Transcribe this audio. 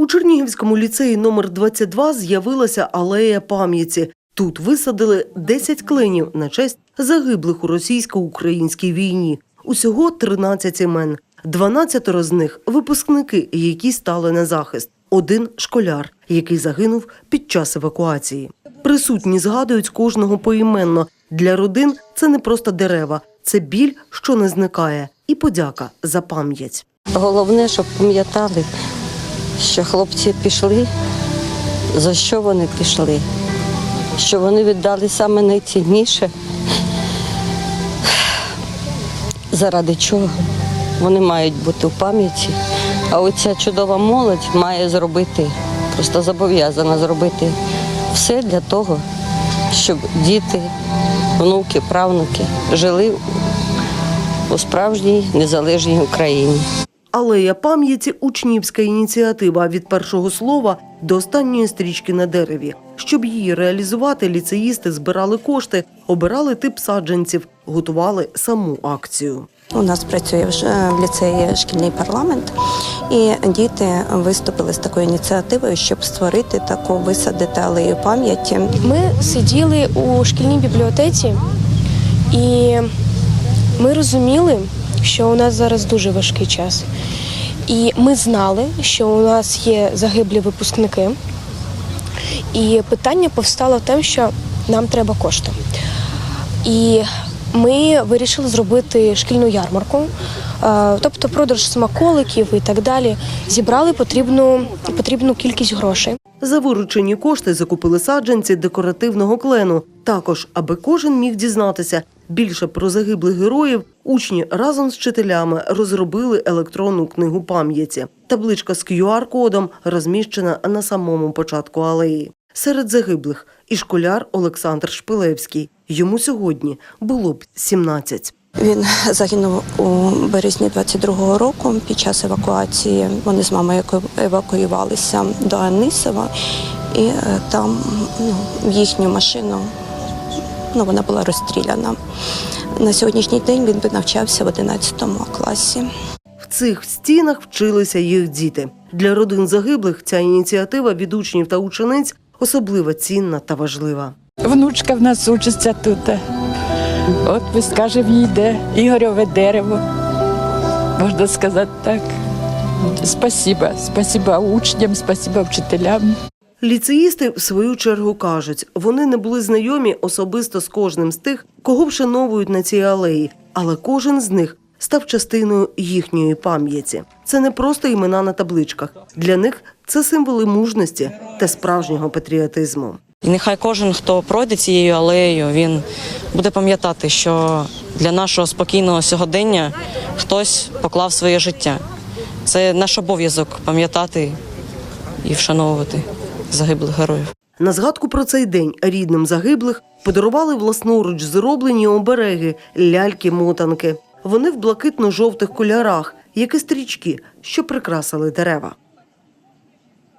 У Чернігівському ліцеї номер 22 з'явилася алея пам'яті. Тут висадили 10 кленів на честь загиблих у російсько-українській війні. Усього 13 імен. 12 з них випускники, які стали на захист. Один школяр, який загинув під час евакуації. Присутні згадують кожного поіменно. Для родин це не просто дерева, це біль, що не зникає, і подяка за пам'ять. Головне, щоб пам'ятали, що хлопці пішли, за що вони пішли, що вони віддали саме найцінніше, заради чого вони мають бути в пам'яті. А оця чудова молодь має зробити, просто зобов'язана зробити все для того, щоб діти, внуки, правнуки жили у справжній незалежній Україні. Алея пам'яті учнівська ініціатива від першого слова до останньої стрічки на дереві. Щоб її реалізувати, ліцеїсти збирали кошти, обирали тип саджанців, готували саму акцію. У нас працює вже в ліцеї шкільний парламент, і діти виступили з такою ініціативою, щоб створити таку висадити алею пам'яті. Ми сиділи у шкільній бібліотеці, і ми розуміли, що у нас зараз дуже важкий час. І ми знали, що у нас є загиблі випускники. І питання повстало в тому, що нам треба кошти. І ми вирішили зробити шкільну ярмарку, е, тобто продаж смаколиків і так далі. Зібрали потрібну, потрібну кількість грошей. За виручені кошти закупили саджанці декоративного клену. Також, аби кожен міг дізнатися більше про загиблих героїв, учні разом з вчителями розробили електронну книгу пам'яті. Табличка з QR-кодом розміщена на самому початку алеї. Серед загиблих і школяр Олександр Шпилевський. Йому сьогодні було б 17. Він загинув у березні 22-го року під час евакуації. Вони з мамою евакуювалися до Анисова, і е, там ну, їхню машину ну, вона була розстріляна. На сьогоднішній день він би навчався в 11 класі. В цих стінах вчилися їх діти. Для родин загиблих ця ініціатива від учнів та учениць особливо цінна та важлива. Внучка в нас учиться тут. От ми скажемо їй, де Ігорьове дерево. Можна сказати так. Спасибо. Спасибо учням, спасибо вчителям. Ліцеїсти, в свою чергу, кажуть, вони не були знайомі особисто з кожним з тих, кого вшановують на цій алеї, але кожен з них став частиною їхньої пам'яті. Це не просто імена на табличках. Для них це символи мужності та справжнього патріотизму. Нехай кожен, хто пройде цією алеєю, він буде пам'ятати, що для нашого спокійного сьогодення хтось поклав своє життя. Це наш обов'язок пам'ятати і вшановувати загиблих героїв. На згадку про цей день рідним загиблих подарували власноруч зроблені обереги ляльки-мотанки. Вони в блакитно-жовтих кольорах, як і стрічки, що прикрасили дерева.